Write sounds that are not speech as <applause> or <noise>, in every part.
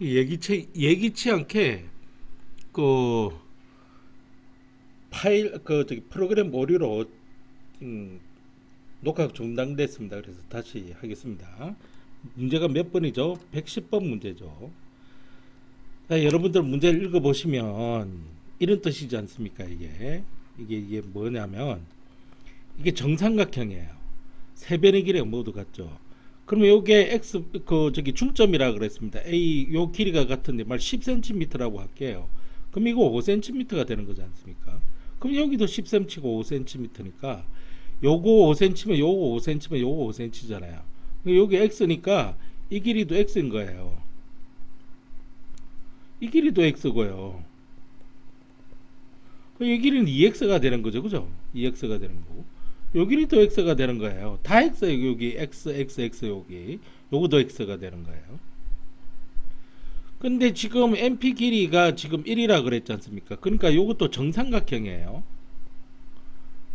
예기치 예기치 않게 그 파일 그 저기 프로그램 오류로 음, 녹화가 중단됐습니다. 그래서 다시 하겠습니다. 문제가 몇 번이죠? 110번 문제죠. 자, 여러분들 문제를 읽어 보시면 이런 뜻이지 않습니까? 이게 이게 이게 뭐냐면 이게 정삼각형이에요. 세 변의 길이가 모두 같죠. 그러면 요게 x 그 저기 중점이라 그랬습니다. a 요 길이가 같은데 말 10cm라고 할게요. 그럼 이거 5cm가 되는 거지 않습니까? 그럼 여기도 10cm고 5cm니까 요거 5cm면 요거 5cm면 요거 5cm잖아요. 여기 x니까 이 길이도 x인 거예요. 이 길이도 x고요. 이 길이는 2x가 되는 거죠. 그죠? 2x가 되는 거고. 요 길이도 x가 되는 거예요. 다 x예요. 여기 x, x, x 여기. 요거도 x가 되는 거예요. 근데 지금 MP 길이가 지금 1이라 그랬지 않습니까? 그러니까 요것도 정삼각형이에요.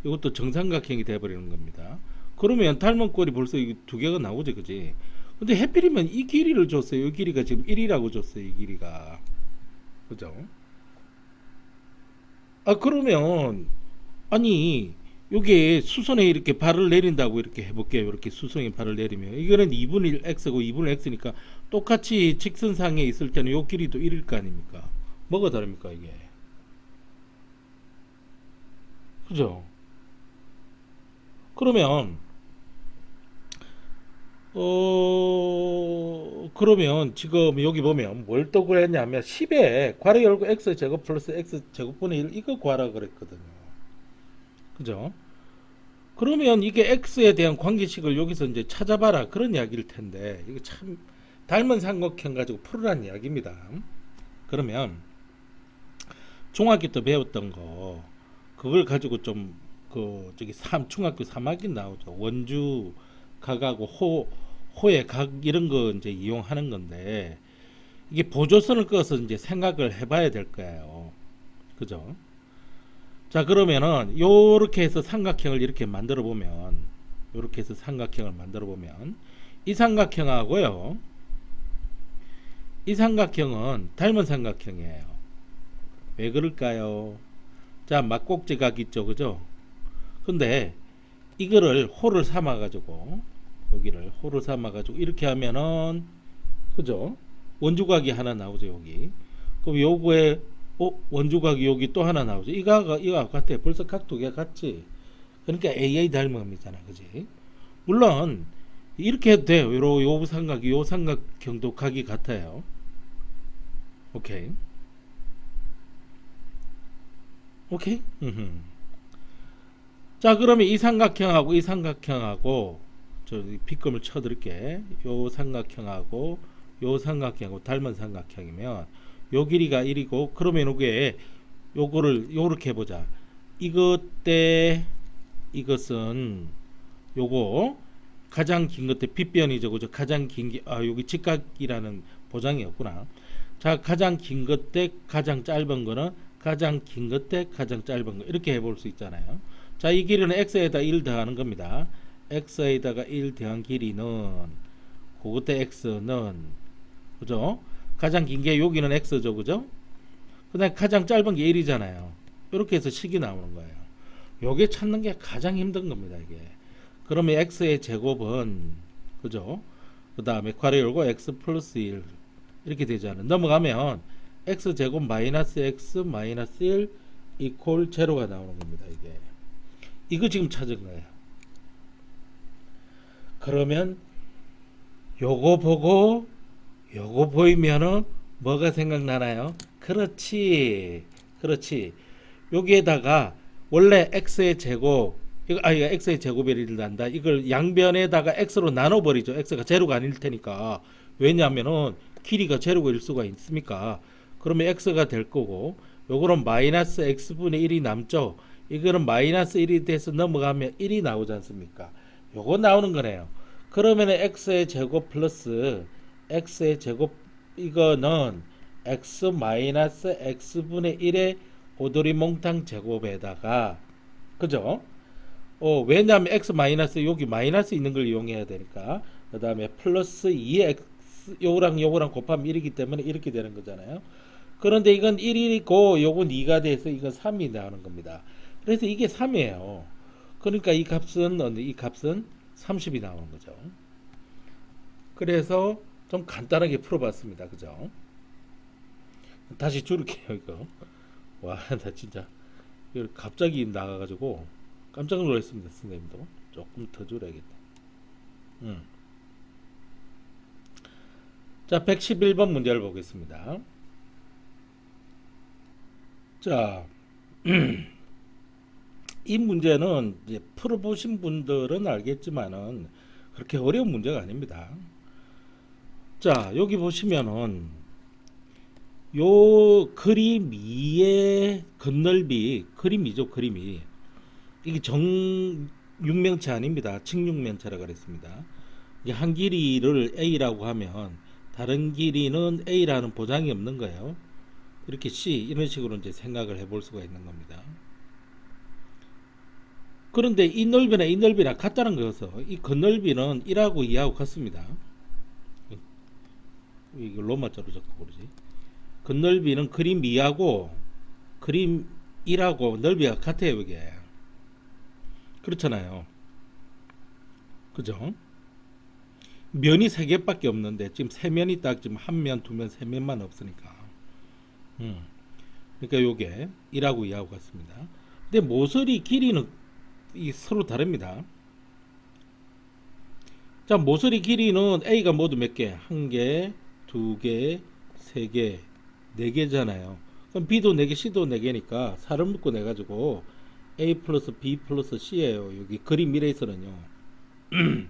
요것도 정삼각형이 돼 버리는 겁니다. 그러면 닮은 꼴이 벌써 이두 개가 나오죠. 그지? 근데 해필이면 이 길이를 줬어요. 이 길이가 지금 1이라고 줬어요. 이 길이가. 그죠? 아 그러면 아니 요게 수선에 이렇게 발을 내린다고 이렇게 해볼게요. 이렇게 수선에 발을 내리면 이거는 2분의 1 x고 2분의 x니까 똑같이 직선상에 있을 때는 요 길이도 1일 거 아닙니까? 뭐가 다릅니까 이게? 그죠? 그러면 어 그러면 지금 여기 보면 뭘또 구했냐면 10에 괄호 열고 x 제곱 플러스 x 제곱분의 1 이거 구하라 그랬거든요. 그죠? 그러면 이게 x에 대한 관계식을 여기서 이제 찾아봐라 그런 이야기일 텐데 이거 참 닮은 삼각형 가지고 풀으라는 이야기입니다. 그러면 중학교 때 배웠던 거 그걸 가지고 좀 그 저기 삼 중학교 3학기 나오죠. 원주 각하고 호 호의 각 이런 거 이제 이용하는 건데 이게 보조선을 꺼서 이제 생각을 해봐야 될 거예요. 그죠? 자 그러면은 요렇게 해서 삼각형을 이렇게 만들어 보면 요렇게 해서 삼각형을 만들어 보면 이 삼각형하고요 이 삼각형은 닮은 삼각형이에요. 왜 그럴까요? 자 막꼭지각 있죠 그죠? 근데 이거를 호를 삼아 가지고 여기를 호를 삼아 가지고 이렇게 하면은 그죠? 원주각이 하나 나오죠 여기. 그럼 요거에 어 원주각이 여기 또 하나 나오죠 이거가 이거 같아. 벌써 각 두 개 같지? 그러니까 AA 닮은 겁니다 그지? 물론 이렇게 해도 돼요. 요, 요 삼각이 요 삼각형도 각이 같아요. 오케이. 오케이? 음흠. 자 그러면 이 삼각형하고 이 삼각형하고 저 빗금을 쳐드릴게. 요 삼각형하고 요 삼각형하고 닮은 삼각형이면 요 길이가 1이고 그러면 요게 요거를 요렇게 해보자. 이것 때 이것은 요거 가장 긴 것 때 빗변이죠 그죠? 가장 긴게아 여기 직각이라는 보장이 없구나. 자 가장 긴 것 때 가장 짧은 거는 가장 긴 것 때 가장 짧은 거. 이렇게 해볼 수 있잖아요. 자 이 길이는 x에다 1 더하는 겁니다. x에다가 1 더한 길이는 그것 때 x는 그죠 가장 긴 게 여기는 x죠 그죠? 그다음 가장 짧은 게 1이잖아요. 이렇게 해서 식이 나오는 거예요. 요게 찾는 게 가장 힘든 겁니다 이게. 그러면 x의 제곱은 그죠? 그 다음에 괄호 열고 x 플러스 1 이렇게 되잖아요. 넘어가면 x 제곱 마이너스 x 마이너스 1 이퀄 제로가 나오는 겁니다 이게. 이거 지금 찾은 거예요. 그러면 요거 보고 요거 보이면은 뭐가 생각나나요? 그렇지. 그렇지. 여기에다가 원래 x의 제곱 이거 아 이거 x의 제곱을 난다. 이걸 양변에다가 x로 나눠 버리죠. x가 제로가 아닐 테니까. 왜냐면은 길이가 제로가 일 수가 있습니까? 그러면 x가 될 거고 요거는 마이너스 x분의 1이 남죠. 이거는 마이너스 1이 돼서 넘어가면 1이 나오지 않습니까? 요거 나오는 거네요. 그러면 x의 제곱 플러스 x의 제곱 이거는 x 마이너스 x분의 1의 오돌이 몽탕 제곱에다가 그죠? 어 왜냐하면 x 마이너스 여기 마이너스 있는 걸 이용해야 되니까 그 다음에 플러스 2x x 요거랑 요거랑 곱하면 1이기 때문에 이렇게 되는 거잖아요. 그런데 이건 1이고 요건 2가 돼서 이건 3이 나오는 겁니다. 그래서 이게 3이에요. 그러니까 이 값은 이 값은 30이 나오는 거죠. 그래서 좀 간단하게 풀어봤습니다. 그죠? 다시 줄일게요 이거. 와, 나 진짜 갑자기 나가가지고 깜짝 놀랐습니다. 선생님도 조금 더 줄여야겠다. 음. 자, 111번 문제를 보겠습니다. 자, <clears throat> 이 문제는 이제 풀어보신 분들은 알겠지만은 그렇게 어려운 문제가 아닙니다. 자, 여기 보시면은 요 그림 2의 건널비 그림이죠, 그림이. 이게 정 육면체 아닙니다. 측육면체라 그랬습니다. 이한 길이를 A라고 하면 다른 길이는 A라는 보장이 없는 거예요. 이렇게 C 이런 식으로 이제 생각을 해볼 수가 있는 겁니다. 그런데 이 넓이나 이 넓이나 같다는 거여서 이 건널비는 1하고 2하고 같습니다. 이거 로마자로 적고 그러지. 건널비는 그림 2하고 그림 1하고 넓이가 같아요, 이게. 그렇잖아요. 그죠? 면이 세 개밖에 없는데 지금 세 면이 딱 지금 한 면, 두 면, 세 면만 없으니까. 음. 그러니까 요게 1하고 2하고 같습니다. 근데 모서리 길이는 이 서로 다릅니다. 자, 모서리 길이는 A가 모두 몇 개? 한 개, 두 개, 세 개, 네 개잖아요. 그럼 B도 네 개, C도 네 개니까 살을 묶고 내 가지고 A 플러스 B 플러스 C예요. 여기 그림 1에서는요. <clears throat>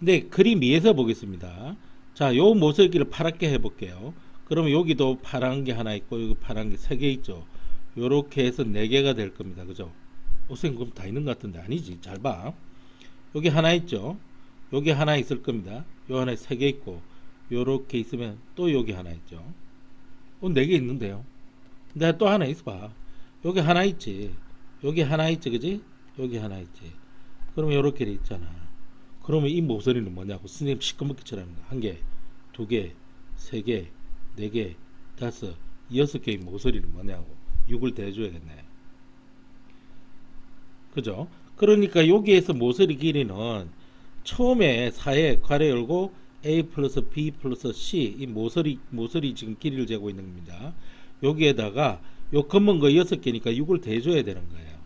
근데 그림 2에서 보겠습니다. 자, 요 모서리를 파랗게 해볼게요. 그러면 여기도 파란 게 하나 있고 여기 파란 게 세 개 있죠. 요렇게 해서 네 개가 될 겁니다. 그죠? 옷은 그럼 다 있는 것 같은데 아니지. 잘 봐. 여기 하나 있죠. 여기 하나 있을 겁니다. 요 하나에 세 개 있고 요렇게 있으면 또 여기 하나 있죠. 어, 네개 있는데요. 근데 또 하나 있어 봐. 여기 하나 있지. 여기 하나 있지. 그지? 여기 하나 있지. 그러면 요렇게 돼 있잖아. 그러면 이 모서리는 뭐냐고 선생님 시커멓게 칠하는 거. 한 개, 두 개, 세 개, 네 개, 다섯, 여섯 개의 모서리는 뭐냐고. 6을 대줘야겠네. 그죠? 그러니까 여기에서 모서리 길이는 처음에 4에 괄호 열고 A 플러스 B 플러스 C 이 모서리 모서리 지금 길이를 재고 있는 겁니다. 여기에다가 요 검은 거 6개니까 6을 대줘야 되는 거예요.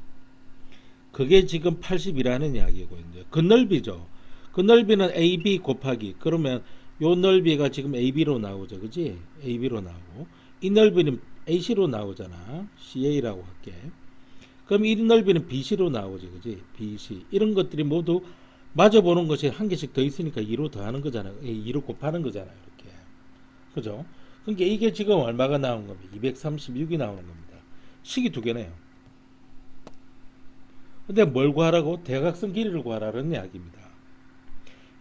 그게 지금 80이라는 이야기고 이제 그 넓이죠. 그 넓이는 AB 곱하기 그러면 요 넓이가 지금 AB로 나오죠. 그지? AB로 나오고 이 넓이는 AC로 나오잖아. CA라고 할게. 그럼 이 넓이는 BC로 나오지. 그지? BC. 이런 것들이 모두 마저 보는 것이 한 개씩 더 있으니까 2로 더하는 거잖아요. 2로 곱하는 거잖아요. 이렇게. 그죠? 그러니까 이게 지금 얼마가 나온 겁니다. 236이 나오는 겁니다. 식이 두 개네요. 근데 뭘 구하라고? 대각선 길이를 구하라는 이야기입니다.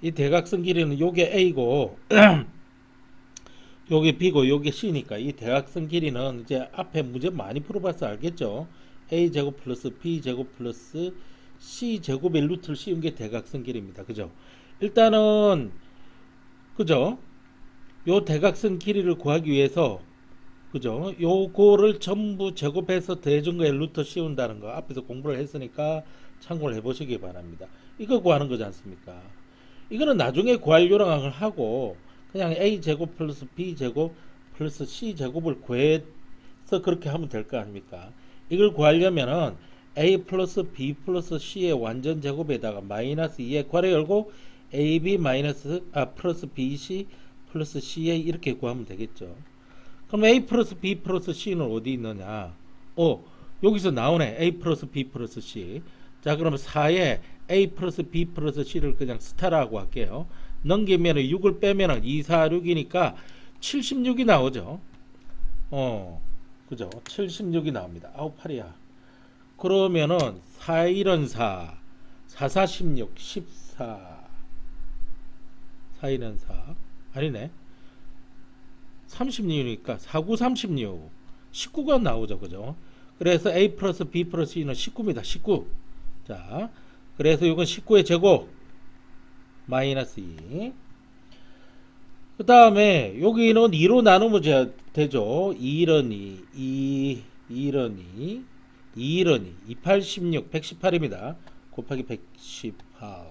이 대각선 길이는 요게 A고 <clears throat> 요게 B고 요게 C니까 이 대각선 길이는 이제 앞에 문제 많이 풀어봐서 알겠죠? A 제곱 플러스 B 제곱 플러스 C 제곱의 루트를 씌운 게 대각선 길이입니다. 그죠? 일단은 그죠? 요 대각선 길이를 구하기 위해서 그죠? 요거를 전부 제곱해서 대준 거에 루트 씌운다는 거 앞에서 공부를 했으니까 참고를 해보시기 바랍니다. 이거 구하는 거지 않습니까? 이거는 나중에 구할 요령을 하고 그냥 a 제곱 플러스 b 제곱 플러스 c 제곱을 구해서 그렇게 하면 될 거 아닙니까? 이걸 구하려면은 a 플러스 b 플러스 c의 완전 제곱에다가 마이너스 2에 괄호 열고 ab 마이너스 아 플러스 bc 플러스 ca 이렇게 구하면 되겠죠. 그럼 a 플러스 b 플러스 c는 어디 있느냐? 어 여기서 나오네 a 플러스 b 플러스 c. 자 그러면 4에 a 플러스 b 플러스 c를 그냥 스타라고 할게요. 넘기면 6을 빼면 2, 4, 6이니까 76이 나오죠. 어, 그죠? 76이 나옵니다. 아우 팔이야. 그러면은 4, 1은 4, 4, 4, 16, 14, 4, 1은 4, 아니네. 36이니까 4, 9, 36, 19가 나오죠, 그죠? 그래서 a 플러스 b 플러스 c는 19입니다. 19. 자, 그래서 이건 19의 제곱 마이너스 2. 그 다음에 여기는 2로 나누면 제- 되죠. 2런 2, 2, 2런 2, 2런 2, 28, 16, 118입니다. 곱하기 118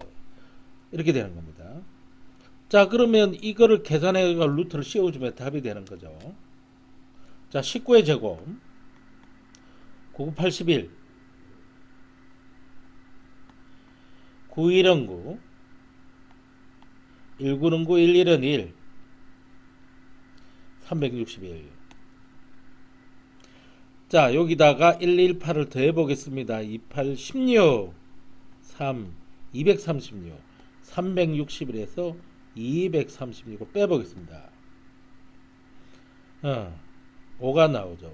이렇게 되는 겁니다. 자 그러면 이거를 계산해가 루트를 씌워주면 답이 되는 거죠. 자 19의 제곱 9 81 9일은 9 19는 9 11은 1 361 자, 여기다가 118을 더해 보겠습니다. 28, 16, 3, 236, 361에서 236을 빼보겠습니다. 어, 5가 나오죠.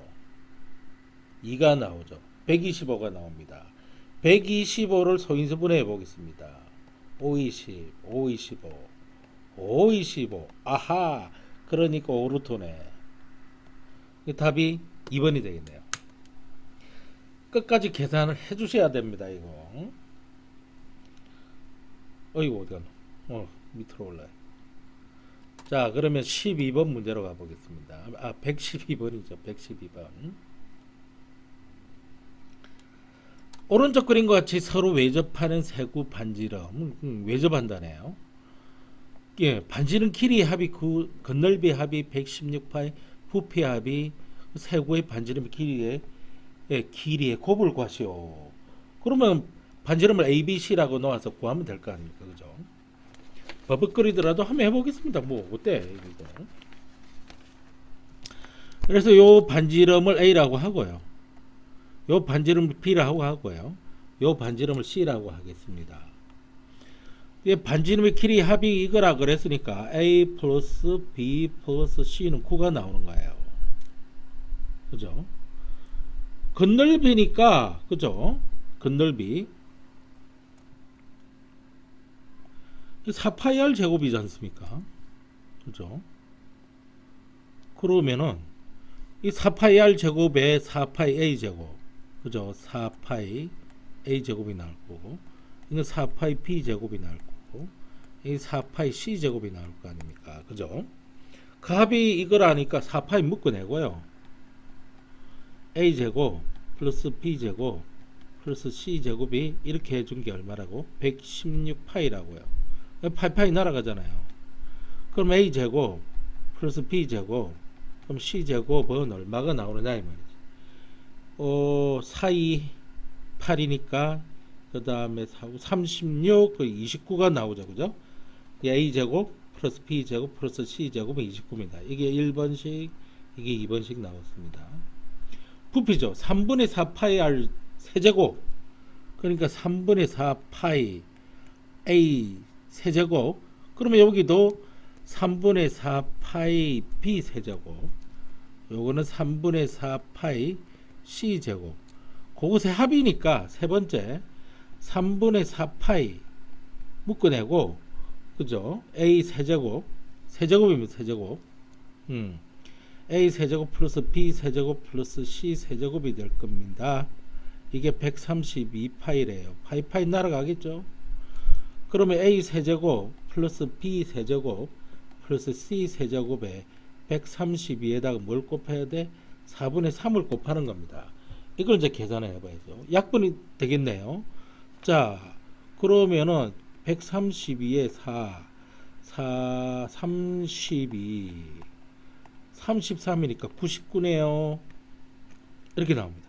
2가 나오죠. 125가 나옵니다. 125를 소인수분해 보겠습니다. 5, 20, 5, 25, 5, 25. 아하! 그러니까 오르토네. 이 답이 2번이 되겠네요. 끝까지 계산을 해 주셔야 됩니다, 이거. 어이구, 어디 갔나? 어, 밑으로 올라요. 자, 그러면 12번 문제로 가보겠습니다. 아, 112번이죠. 112번. 오른쪽 그림과 같이 서로 외접하는 세구 반지름 음, 외접한다네요. 예, 반지름 길이 합이 그 건널비 합이 116파이, 부피 합이 세구의 반지름 길이의 예, 길이의 곱을 구하시오. 그러면 반지름을 A, B, C라고 놓아서 구하면 될 거 아닙니까, 그죠? 버벅거리더라도 한번 해보겠습니다. 뭐 어때 이거? 그래서 요 반지름을 A라고 하고요. 요 반지름을 B라고 하고요. 요 반지름을 C라고 하겠습니다. 이 반지름의 길이 합이 이거라 그랬으니까 A 플러스 B 플러스 C는 9가 나오는 거예요. 그죠? 건널비니까 그죠? 건널비 4파이 R 제곱이지 않습니까? 그죠? 그러면은 이 4파이 R 제곱에 4파이 A 제곱 그죠? 4파이 A 제곱이 나올 거고 이건 4파이 B 제곱이 나올 거고 이 4파이 C 제곱이 나올 거 아닙니까? 그죠? 그 합이 이거라니까 4파이 묶어내고요. A 제곱 플러스 B 제곱 플러스 C 제곱이 이렇게 해준 게 얼마라고? 116파이라고요. 8파이 날아가잖아요. 그럼 A 제곱 플러스 B 제곱 그럼 C 제곱은 얼마가 나오느냐 이 말이지. 어, 4, 2, 8이니까 그 다음에 36, 그 29가 나오죠. 그죠? A 제곱 플러스 B 제곱 플러스 C 제곱은 29입니다. 이게 1번씩 이게 2번씩 나왔습니다. 부피죠. 3분의 4파이 R 세제곱. 그러니까 3분의 4파이 A 세제곱. 그러면 여기도 3분의 4파이 B 세제곱. 요거는 3분의 4파이 C 제곱. 그것의 합이니까 세 번째 3분의 4파이 묶어내고 그죠? A 세제곱. 세제곱이면 세제곱. 음. A 세제곱 플러스 B 세제곱 플러스 C 세제곱이 될 겁니다. 이게 132파이래요. 파이파이 날아가겠죠? 그러면 A 세제곱 플러스 B 세제곱 플러스 C 세제곱에 132에다가 뭘 곱해야 돼? 4분의 3을 곱하는 겁니다. 이걸 이제 계산해 봐야죠. 약분이 되겠네요. 자, 그러면은 132에 4, 4, 32, 33이니까 99네요. 이렇게 나옵니다.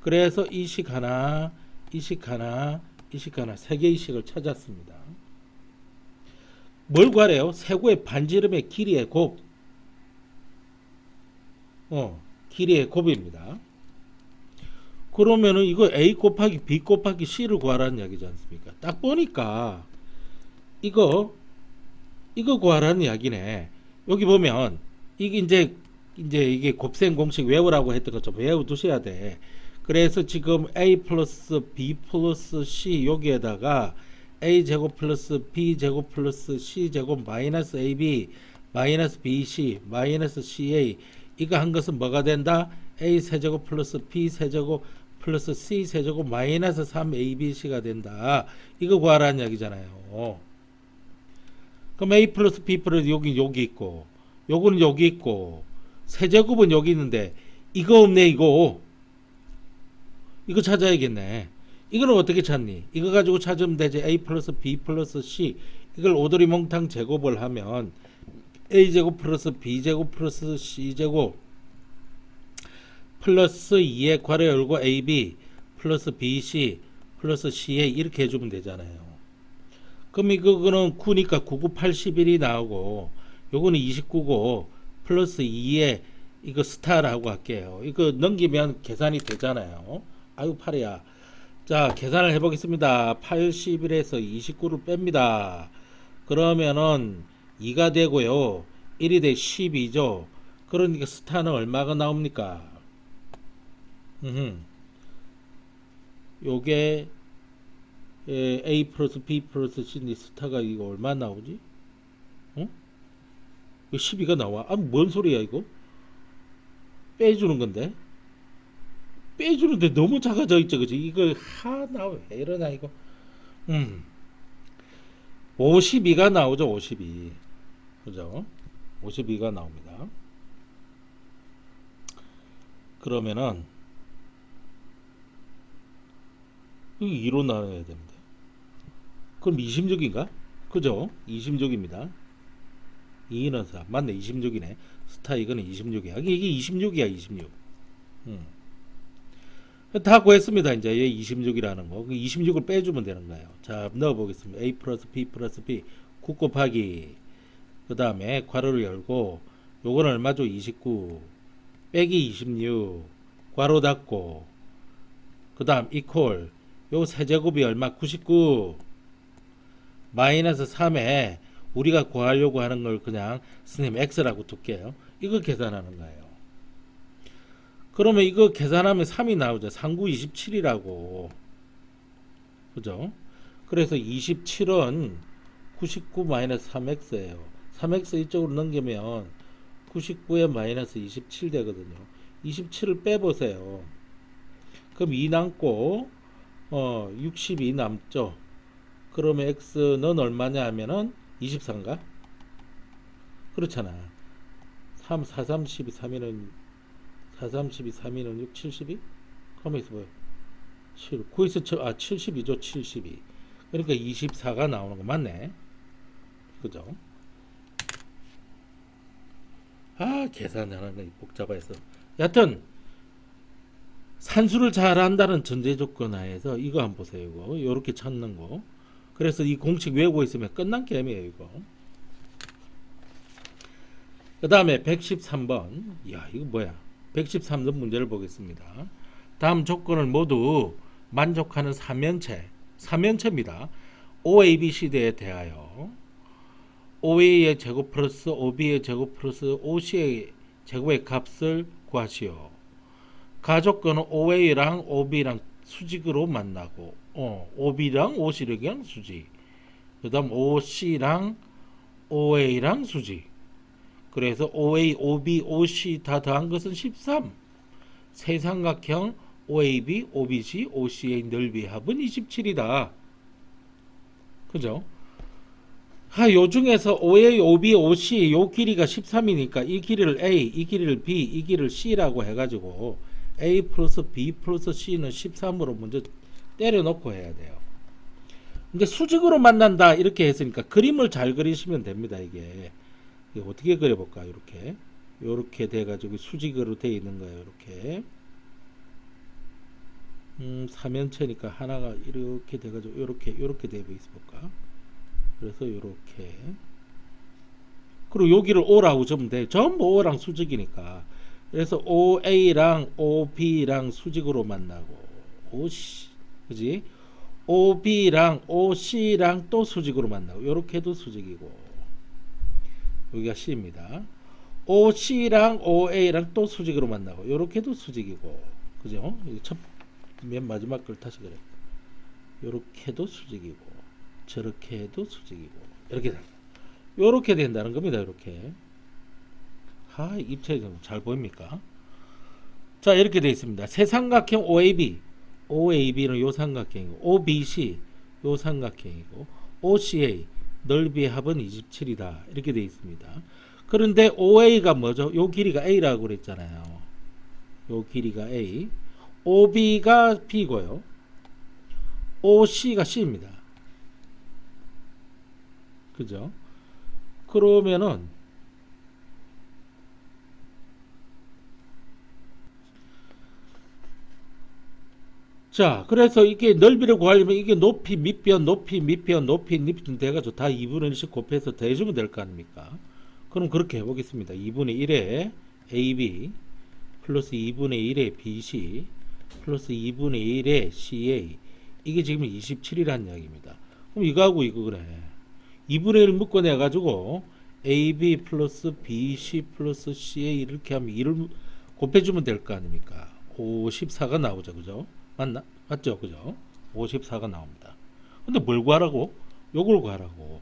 그래서 이 식 하나, 이 식 하나, 이 식 하나 세 개의 식을 찾았습니다. 뭘 구하래요? 세구의 반지름의 길이의 곱. 어, 길이의 곱입니다. 그러면은 이거 A 곱하기 B 곱하기 C를 구하라는 이야기지 않습니까? 딱 보니까 이거 이거 구하라는 이야기네. 여기 보면 이게 이제 이제 이게 곱셈 공식 외우라고 했던 것좀 외워 두셔야 돼. 그래서 지금 a 플러스 b 플러스 c 여기에다가 a 제곱 플러스 b 제곱 플러스 c 제곱 마이너스 ab 마이너스 bc 마이너스 ca 이거 한 것은 뭐가 된다? a 세제곱 플러스 b 세제곱 플러스 c 세제곱 마이너스 3abc가 된다. 이거 구하라는 이야기잖아요. 그럼 A 플러스 B 플러스 여기 여기 있고 요거는 여기 있고 세제곱은 여기 있는데 이거 없네 이거. 이거 찾아야겠네. 이거는 어떻게 찾니? 이거 가지고 찾으면 되지. A 플러스 B 플러스 C. 이걸 오돌이 몽탕 제곱을 하면 A 제곱 플러스 B 제곱 플러스 C 제곱 플러스 2의 괄호 열고 AB 플러스 BC 플러스 CA 이렇게 해주면 되잖아요. 그럼 이거는 9니까 9, 9, 81이 나오고 요거는 29고 플러스 2에 이거 스타라고 할게요. 이거 넘기면 계산이 되잖아요. 아유 팔이야. 자 계산을 해보겠습니다. 81에서 29를 뺍니다. 그러면은 2가 되고요. 1이 돼 12죠. 그러니까 스타는 얼마가 나옵니까? 음흠. 요게 에, A 플러스 B 플러스 C인데 스타가 이거 얼마 나오지? 어? 이거 12가 나와. 아, 뭔 소리야 이거? 빼주는 건데? 빼주는데 너무 작아져 있죠, 그지? 이거 하나 왜 이러나 이거? 음. 52가 나오죠, 52. 그죠? 52가 나옵니다. 그러면은 이거 2로 나눠야 됩니다. 그럼 20족인가? 그죠? 20족입니다. 2는 4. 맞네. 20족이네. 스타 이거는 26이야. 이게 26이야. 26. 음. 다 구했습니다. 이제 얘 26이라는 거. 26을 빼주면 되는 거예요. 자, 넣어보겠습니다. A 플러스 B 플러스 B 9 곱하기 그 다음에 괄호를 열고 요건 얼마죠? 29 빼기 26 괄호 닫고 그 다음 이퀄 요 세제곱이 얼마? 99 마이너스 3에 우리가 구하려고 하는 걸 그냥 선생님 x라고 둘게요. 이거 계산하는 거예요. 그러면 이거 계산하면 3이 나오죠. 39 27이라고. 그죠? 그래서 27은 99 마이너스 3x예요. 3x 이쪽으로 넘기면 99에 마이너스 27 되거든요. 27을 빼보세요. 그럼 2 남고 어 62 남죠. 그러면 x는 얼마냐 하면은 24인가? 그렇잖아. 3, 4, 3, 12, 3이는 4, 3, 12, 3이는 6, 72? 가만 있어 봐요. 7, 9에서 7, 아 72죠. 72. 그러니까 24가 나오는 거 맞네. 그죠? 아 계산하는 거 복잡해서. 여하튼 산수를 잘 한다는 전제 조건 하에서 이거 한번 보세요. 이거 요렇게 찾는 거. 그래서 이 공식 외우고 있으면 끝난 게임이에요, 이거. 그 다음에 113번. 야, 이거 뭐야? 113번 문제를 보겠습니다. 다음 조건을 모두 만족하는 삼면체, 삼면체입니다. OABCD에 대하여 OA의 제곱 플러스 OB의 제곱 플러스 OC의 제곱의 값을 구하시오. 가조건은 OA랑 OB랑 수직으로 만나고 어, OB랑 OC랑 수직. 그 다음 OC랑 OA랑 수직. 그래서 OA, OB, OC 다 더한 것은 13. 세삼각형 OAB, OBC, OC의 넓이 합은 27이다. 그죠? 하, 요 중에서 OA, OB, OC 요 길이가 13이니까 이 길이를 A, 이 길이를 B, 이 길이를 C라고 해가지고 A 플러스 B 플러스 C는 13으로 먼저 때려놓고 해야 돼요. 이제 수직으로 만난다 이렇게 했으니까 그림을 잘 그리시면 됩니다. 이게, 어떻게 그려볼까? 이렇게 이렇게 돼가지고 수직으로 돼 있는 거예요. 이렇게 음, 삼연체니까 하나가 이렇게 돼가지고 이렇게 이렇게 돼 있을까? 그래서 이렇게 그리고 여기를 O라고 적으면 돼. 전부 O랑 수직이니까. 그래서 OA랑 OB랑 수직으로 만나고 OC 그지? OB랑 OC랑 또 수직으로 만나고 요렇게도 수직이고 여기가 C입니다. OC랑 OA랑 또 수직으로 만나고 요렇게도 수직이고 그죠? 첫맨 마지막 걸 다시 그래. 요렇게도 수직이고 저렇게 해도 수직이고 이렇게 다 요렇게 된다는 겁니다. 이렇게 아 입체 좀잘 보입니까? 자 이렇게 되어 있습니다. 세 삼각형 OAB OAB는 요 삼각형이고 OBC 요 삼각형이고 OCA 넓이의 합은 27이다. 이렇게 되어 있습니다. 그런데 OA가 뭐죠? 요 길이가 A라고 그랬잖아요. 요 길이가 A. OB가 B고요. OC가 C입니다. 그죠? 그러면은 자, 그래서 이게 넓이를 구하려면 이게 높이 밑변, 높이 밑변, 높이 밑변 돼가지고 다 2분의 1씩 곱해서 더해주면 될 거 아닙니까? 그럼 그렇게 해보겠습니다. 2분의 1에 AB 플러스 2분의 1에 BC 플러스 2분의 1에 CA 이게 지금 27이라는 이야기입니다. 그럼 이거하고 이거 그래. 2분의 1 묶어내가지고 AB 플러스 BC 플러스 CA 이렇게 하면 2를 곱해주면 될 거 아닙니까? 54가 나오죠. 그죠? 맞나? 맞죠? 그죠? 54가 나옵니다. 근데 뭘 구하라고? 요걸 구하라고.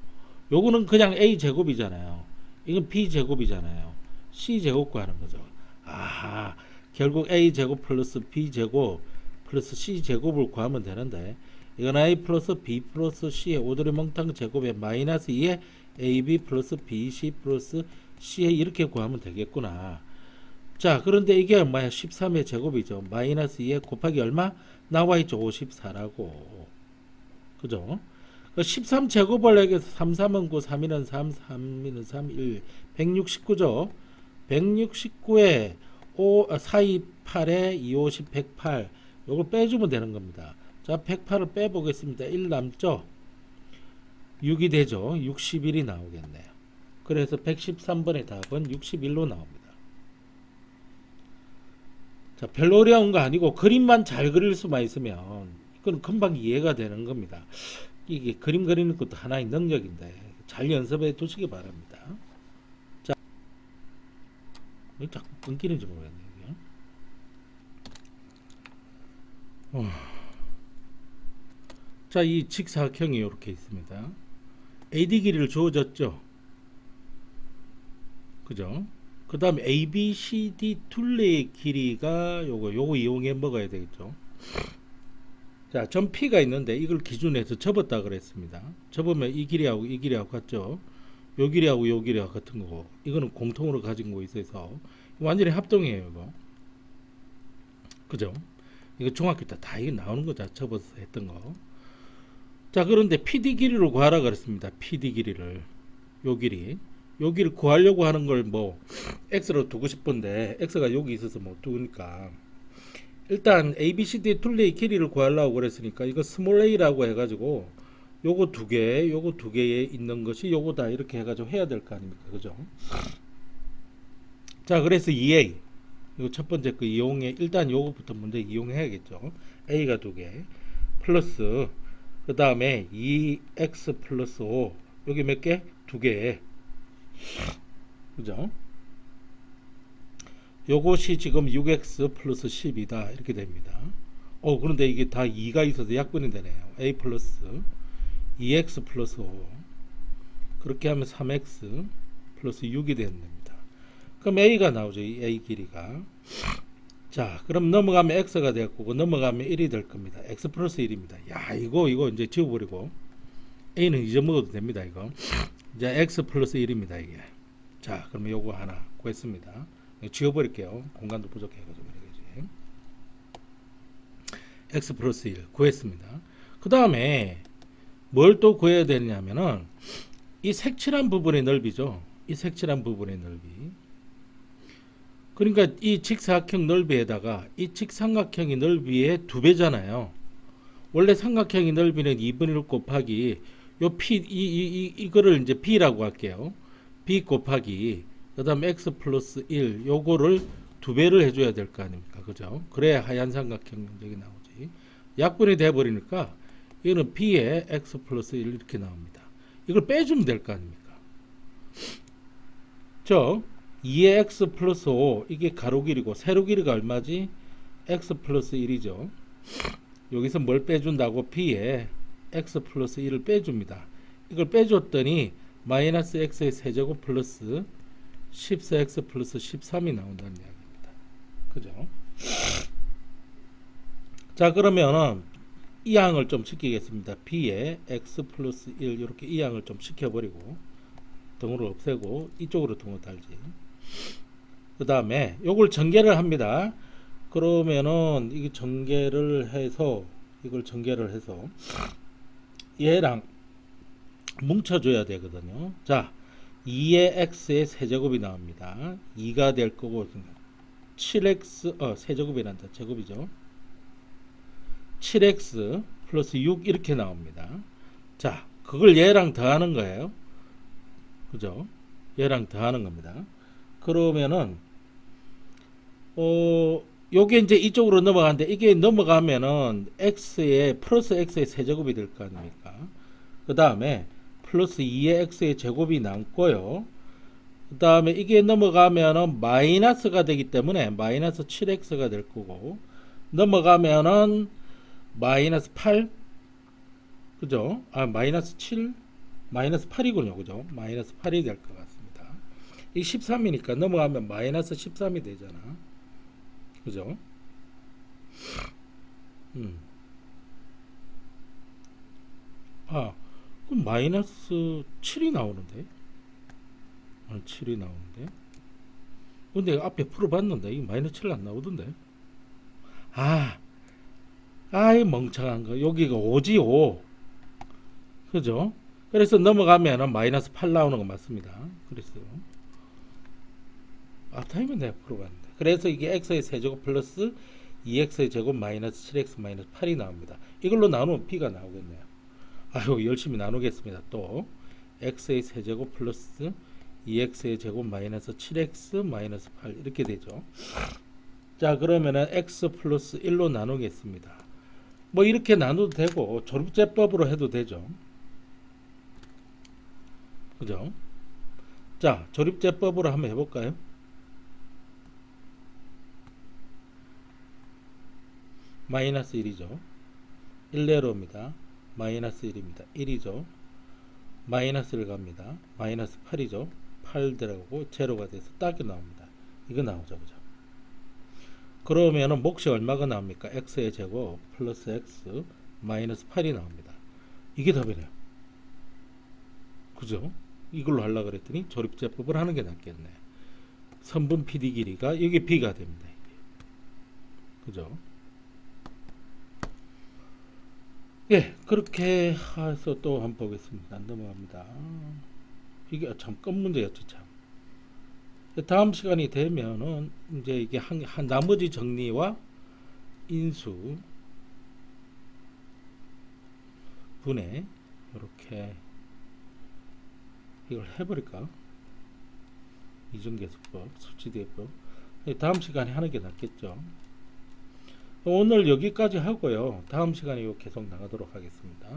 요거는 그냥 A 제곱이잖아요. 이건 B 제곱이잖아요. C 제곱 구하는 거죠. 아하. 결국 A 제곱 플러스 B 제곱 플러스 C 제곱을 구하면 되는데 이건 A 플러스 B 플러스 C의 오드리 몽탕 제곱에 마이너스 2에 AB 플러스 BC 플러스 CA 이렇게 구하면 되겠구나. 자, 그런데 이게 얼마야? 13의 제곱이죠. 마이너스 2에 곱하기 얼마? 나와 있죠. 54라고. 그죠? 13 제곱을 내게서 3, 3은 9, 3, 2는 3, 3, 2는 3, 1, 169죠. 169에 5, 4, 2, 8에 2, 50, 108. 요걸 빼주면 되는 겁니다. 자, 108을 빼보겠습니다. 1 남죠? 6이 되죠. 61이 나오겠네요. 그래서 113번의 답은 61로 나옵니다. 자, 별로 어려운 거 아니고 그림만 잘 그릴 수만 있으면 이건 금방 이해가 되는 겁니다. 이게 그림 그리는 것도 하나의 능력인데 잘 연습해 두시기 바랍니다. 자, 왜 자꾸 끊기는지 모르겠네. 이게. 어. 자, 이 직사각형이 이렇게 있습니다. AD 길이를 주어졌죠. 그죠? 그 다음에 A, B, C, D 둘레의 길이가 요거 요거 이용해 먹어야 되겠죠. 자, 점 P가 있는데 이걸 기준해서 접었다 그랬습니다. 접으면 이 길이하고 이 길이하고 같죠. 요 길이하고 요 길이하고 같은 거고 이거는 공통으로 가진 거 있어서 완전히 합동이에요, 이거. 그죠? 이거 중학교 때 다 이게 나오는 거죠. 접어서 했던 거. 자, 그런데 PD 길이를 구하라 그랬습니다. PD 길이를. 요 길이. 여기를 구하려고 하는 걸 뭐 x로 두고 싶은데 x가 여기 있어서 못 두니까 일단 a, b, c, d 둘레의 길이를 구하려고 그랬으니까 이거 스몰 a라고 해가지고 요거 두 개, 요거 두 개에 있는 것이 요거 다 이렇게 해가지고 해야 될 거 아닙니까, 그죠? 자, 그래서 2a 이거 첫 번째 그 이용해 일단 요거부터 먼저 이용해야겠죠. a가 두 개, 플러스 그 다음에 2x 플러스 5 여기 몇 개? 두 개. 그죠? 요것이 지금 6x 플러스 10이다 이렇게 됩니다. 어 그런데 이게 다 2가 있어서 약분이 되네요. a 플러스 2x 플러스 5 그렇게 하면 3x 플러스 6이 되는 됩니다. 그럼 a가 나오죠. 이 a 길이가 자 그럼 넘어가면 x가 될 거고 넘어가면 1이 될 겁니다. x 플러스 1입니다. 야 이거 이거 이제 지워버리고 a는 잊어먹어도 됩니다. 이거 이제 x 플러스 1입니다. 이게 자 그러면 요거 하나 구했습니다. 지워버릴게요. 공간도 부족해가지고 그러지. x 플러스 1 구했습니다. 그 다음에 뭘 또 구해야 되냐면은 이 색칠한 부분의 넓이죠. 이 색칠한 부분의 넓이. 그러니까 이 직사각형 넓이에다가 이 직삼각형의 넓이의 두 배잖아요. 원래 삼각형의 넓이는 2분의 1 곱하기 요 p 이, 이, 이 이거를 이제 b라고 할게요. b 곱하기 그다음 x 플러스 1 요거를 두 배를 해줘야 될 거 아닙니까, 그죠? 그래야 하얀 삼각형 면적이 나오지. 약분이 돼 버리니까 이거는 b에 x 플러스 1 이렇게 나옵니다. 이걸 빼주면 될 거 아닙니까? 저 2의 x 플러스 5 이게 가로 길이고 세로 길이가 얼마지? x 플러스 1이죠. 여기서 뭘 빼준다고 b에 x 플러스 1을 빼줍니다. 이걸 빼줬더니 마이너스 x의 세제곱 플러스 14x 플러스 13이 나온다는 이야기입니다. 그죠? 자 그러면은 이 항을 좀 시키겠습니다. b에 x 플러스 1 이렇게 이 항을 좀 시켜버리고 등호를 없애고 이쪽으로 등호 달지. 그 다음에 요걸 전개를 합니다. 그러면은 이게 전개를 해서 이걸 전개를 해서 얘랑 뭉쳐줘야 되거든요. 자, 2의 x의 세제곱이 나옵니다. 2가 될 거고 7x 어 세제곱이란다. 제곱이죠. 7x 플러스 6 이렇게 나옵니다. 자, 그걸 얘랑 더하는 거예요. 그죠? 얘랑 더하는 겁니다. 그러면은 어 요게 이제 이쪽으로 넘어가는데 이게 넘어가면은 x의 플러스 x의 세제곱이 될 거 아닙니까? 그 다음에 플러스 2의 x의 제곱이 남고요. 그 다음에 이게 넘어가면은 마이너스가 되기 때문에 마이너스 7x가 될 거고 넘어가면은 마이너스 8 그죠? 아 마이너스 7 마이너스 8이군요. 그죠? 마이너스 8이 될 것 같습니다. 이 13이니까 넘어가면 마이너스 13이 되잖아. 그죠? 음. 아, 그럼 마이너스 7이 나오는데? 아, 7이 나오는데? 근데 앞에 풀어봤는데, 이거 마이너스 7 안 나오던데? 아, 아이, 멍청한 거. 여기가 5지, 5. 그죠? 그래서 넘어가면은 마이너스 8 나오는 거 맞습니다. 그랬어요. 앞타임은 내가 풀어봤는데. 그래서 이게 x의 세제곱 플러스 2x의 제곱 마이너스 7x 마이너스 8이 나옵니다. 이걸로 나누면 b가 나오겠네요. 아유 열심히 나누겠습니다. 또 x의 세제곱 플러스 2x의 제곱 마이너스 7x 마이너스 8 이렇게 되죠. 자 그러면은 x 플러스 1로 나누겠습니다. 뭐 이렇게 나눠도 되고 조립제법으로 해도 되죠. 그죠? 자 조립제법으로 한번 해볼까요? 마이너스 1이죠. 1내로입니다. 마이너스 1입니다. 1이죠. 마이너스 1 갑니다. 마이너스 8이죠. 8 들어가고 제로가 돼서 딱이 나옵니다. 이거 나오죠. 그죠? 그러면은 몫이 얼마가 나옵니까? x의 제곱 플러스 x 마이너스 8이 나옵니다. 이게 답이네요. 그죠? 이걸로 하려고 그랬더니 조립제법을 하는 게 낫겠네. 선분 PD 길이가 여기 b가 됩니다. 그죠? 예, 그렇게 해서 또 한번 보겠습니다. 넘어갑니다. 이게 참건 문제였죠, 참. 다음 시간이 되면은 이제 이게 한, 한 나머지 정리와 인수 분해 이렇게 이걸 해버릴까? 이중계수법, 수치대법. 예, 다음 시간에 하는 게 낫겠죠. 오늘 여기까지 하고요. 다음 시간에 계속 나가도록 하겠습니다.